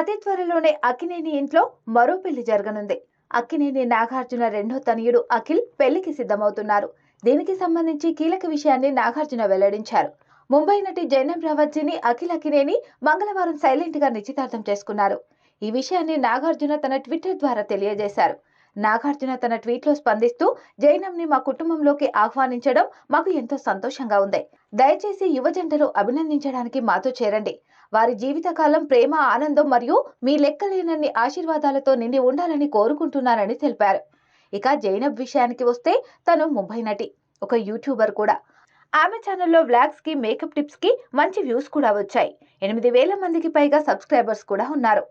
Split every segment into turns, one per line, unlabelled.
అతి త్వరలోనే అక్కినేని ఇంట్లో మరో పెళ్ళి జరగనుంది. అక్కినేని నాగార్జున రెండో తనయుడు అఖిల్ పెళ్ళికి సిద్ధమవుతున్నారు. దీనికి సంబంధించి కీలక విషయాన్ని నాగార్జున వెల్లడించారు. ముంబై నటి జైనబ్ రావత్జీని అఖిల్ అక్కినేని మంగళవారం సైలెంట్గా నిశ్చితార్థం చేసుకున్నారు. ఈ విషయాన్ని నాగార్జున తన ట్విట్టర్ ద్వారా తెలియజేశారు. నాగార్జున తన ట్వీట్లో స్పందిస్తూ జైనంని మా కుటుంబంలోకి ఆహ్వానించడం మాకు ఎంతో సంతోషంగా ఉంది. దయచేసి యువ జంటలు అభినందించడానికి మాతో చేరండి. వారి జీవితకాలం ప్రేమ ఆనందం మరియు మీ లెక్కలేనన్ని ఆశీర్వాదాలతో నిండి ఉండాలని కోరుకుంటున్నానని తెలిపారు. ఇక జైనబ్ విషయానికి వస్తే తను ముంబై నటి ఒక యూట్యూబర్ కూడా. ఆమె ఛానల్లో వ్లాగ్స్కి మేకప్ టిప్స్కి మంచి వ్యూస్ కూడా వచ్చాయి. ఎనిమిది వేల మందికి పైగా సబ్స్క్రైబర్స్ కూడా ఉన్నారు.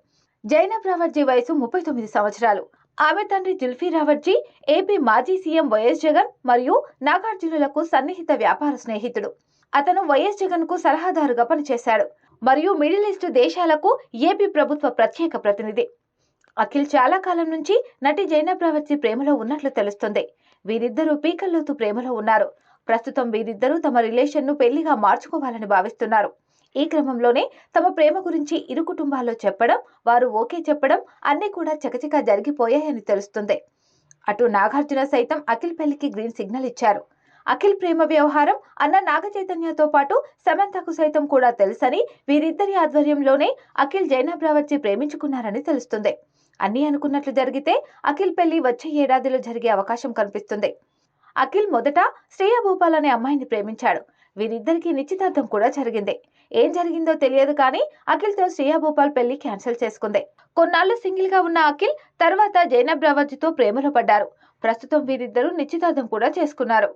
జైనబ్ రావర్జీ వయసు ముప్పై తొమ్మిది సంవత్సరాలు. ఆమె తండ్రి జుల్ఫీ రావట్జీ ఏపీ మాజీ సీఎం వైఎస్ జగన్ మరియు నాగార్జునులకు సన్నిహిత వ్యాపార స్నేహితుడు. అతను వైఎస్ జగన్కు సలహాదారుగా పనిచేశాడు. మరియు మిడిల్ ఈస్ట్ దేశాలకు ఏపీ ప్రభుత్వ ప్రత్యేక ప్రతినిధి. అఖిల్ చాలా కాలం నుంచి నటి జైనబ్ రావత్జీ ప్రేమలో ఉన్నట్లు తెలుస్తుంది. వీరిద్దరూ పీకల్లోతు ప్రేమలో ఉన్నారు. ప్రస్తుతం వీరిద్దరూ తమ రిలేషన్ను పెళ్ళిగా మార్చుకోవాలని భావిస్తున్నారు. ఈ క్రమంలోనే తమ ప్రేమ గురించి ఇరు కుటుంబాల్లో చెప్పడం వారు ఓకే చెప్పడం అన్నీ కూడా చకచకా జరిగిపోయాయని తెలుస్తుంది. అటు నాగార్జున సైతం అఖిల్ పెళ్ళికి గ్రీన్ సిగ్నల్ ఇచ్చారు. అఖిల్ ప్రేమ వ్యవహారం అన్న నాగ చైతన్యతో పాటు సమంతకు సైతం కూడా తెలుసని వీరిద్దరి ఆధ్వర్యంలోనే అఖిల్ జైనబ్ రావచ్చి ప్రేమించుకున్నారని తెలుస్తుంది. అన్నీ అనుకున్నట్లు జరిగితే అఖిల్ పెళ్ళి వచ్చే ఏడాదిలో జరిగే అవకాశం కనిపిస్తుంది. అఖిల్ మొదట శ్రేయ భూపాల్ అనే అమ్మాయిని ప్రేమించాడు. వీరిద్దరికీ నిశ్చితార్థం కూడా జరిగింది. ఏం జరిగిందో తెలియదు కానీ అఖిల్తో శ్రేయా భూపాల్ పెళ్ళి క్యాన్సిల్ చేసుకుంది. కొన్నాళ్ళు సింగిల్గా ఉన్న అఖిల్ తర్వాత జైనబ్ రావజ్తో ప్రేమలో పడ్డారు. ప్రస్తుతం వీరిద్దరూ నిశ్చితార్థం కూడా చేసుకున్నారు.